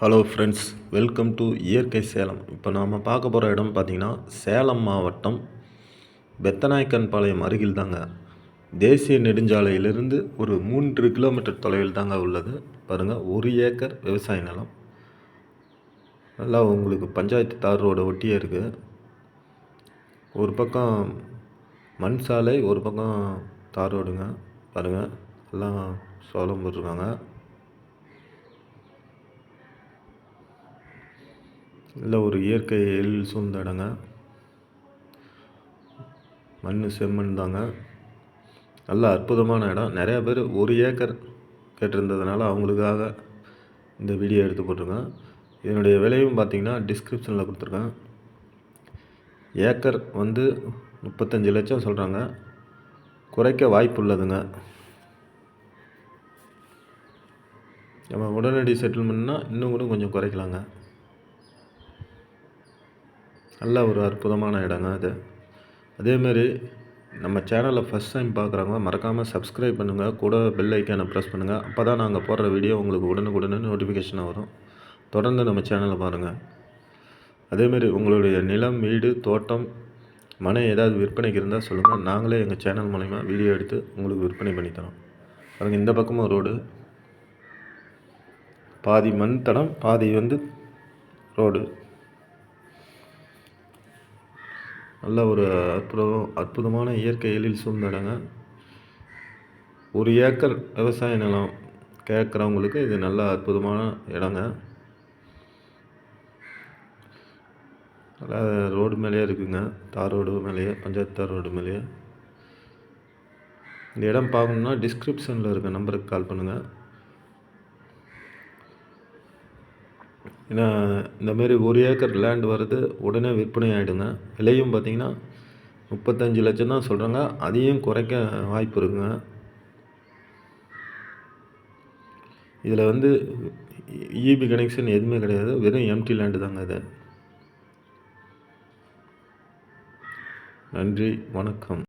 Hello friends welcome to இயற்கை சேலம். இப்போ நாம் பார்க்க போகிற இடம் பார்த்திங்கன்னா சேலம் மாவட்டம் பெத்தநாயக்கன் பாளையம் அருகில் தாங்க. தேசிய நெடுஞ்சாலையிலிருந்து ஒரு மூன்று கிலோமீட்டர் தொலைவில் தாங்க உள்ளது. பாருங்கள் ஒரு ஏக்கர் விவசாய நிலம். நல்லா உங்களுக்கு பஞ்சாயத்து தார் ரோடு ஒட்டியே இருக்குது ஒரு பக்கம் மண் சாலை ஒரு பக்கம் தார் ரோடுங்க. பாருங்கள் எல்லாம் சோளம் போட்டிருக்காங்க. நல்ல ஒரு இயற்கை எழில் சூழ்ந்த இடங்க மண் செம்மண் தாங்க நல்ல அற்புதமான இடம். நிறையா பேர் ஒரு ஏக்கர் கேட்டிருந்ததுனால அவங்களுக்காக இந்த வீடியோ எடுத்து போட்டிருக்கேன். இதனுடைய விலையும் பார்த்திங்கன்னா டிஸ்கிரிப்ஷனில் கொடுத்துருக்கேன். ஏக்கர் வந்து முப்பத்தஞ்சு லட்சம் சொல்கிறாங்க குறைக்க வாய்ப்பு உள்ளதுங்க நம்ம உடனடி செட்டில்மெண்ட்னால் இன்னும் கூட கொஞ்சம் குறைக்கலாங்க. நல்ல ஒரு அற்புதமான இடங்க அது. அதேமாரி நம்ம சேனலை ஃபஸ்ட் டைம் பார்க்குறவங்க மறக்காமல் சப்ஸ்கிரைப் பண்ணுங்கள் கூட பெல் ஐக்கானை ப்ரெஸ் பண்ணுங்கள் அப்போ தான் நாங்கள் போடுற வீடியோ உங்களுக்கு உடனுக்குடனே நோட்டிஃபிகேஷனாக வரும். தொடர்ந்து நம்ம சேனலை பாருங்கள் அதேமாரி உங்களுடைய நிலம் வீடு தோட்டம் மனை ஏதாவது விற்பனைக்கு இருந்தால் சொல்லுங்கள் நாங்களே எங்கள் சேனல் மூலிமா வீடியோ எடுத்து உங்களுக்கு விற்பனை பண்ணித்தரோம் பாருங்கள் இந்த பக்கமும் ரோடு. பாதி மண் தடம் பாதி வந்து ரோடு. நல்ல ஒரு அற்புதம் அற்புதமான இயற்கை எழில் சூழ்ந்த இடங்க. ஒரு ஏக்கர் விவசாய நிலம் கேட்குறவங்களுக்கு இது நல்ல அற்புதமான இடங்க. நல்லா ரோடு மேலேயே இருக்குங்க. தார் ரோடு மேலேயே பஞ்சாயத்து தார் ரோடு மேலேயே. இந்த இடம் பார்க்கணுன்னா டிஸ்கிரிப்ஷனில் இருக்க நம்பருக்கு கால் பண்ணுங்கள் ஏன்னா இந்தமாரி ஒரு ஏக்கர் லேண்ட் வர்றது உடனே விற்பனை ஆகிடுங்க விலையும் பார்த்திங்கன்னா முப்பத்தஞ்சு லட்சம் தான் சொல்கிறாங்க அதையும் குறைக்க வாய்ப்பு இருக்குங்க. இதில் வந்து இபி கனெக்ஷன் எதுவுமே கிடையாது. வெறும் எம்டி லேண்டு தாங்க இது. நன்றி. வணக்கம்.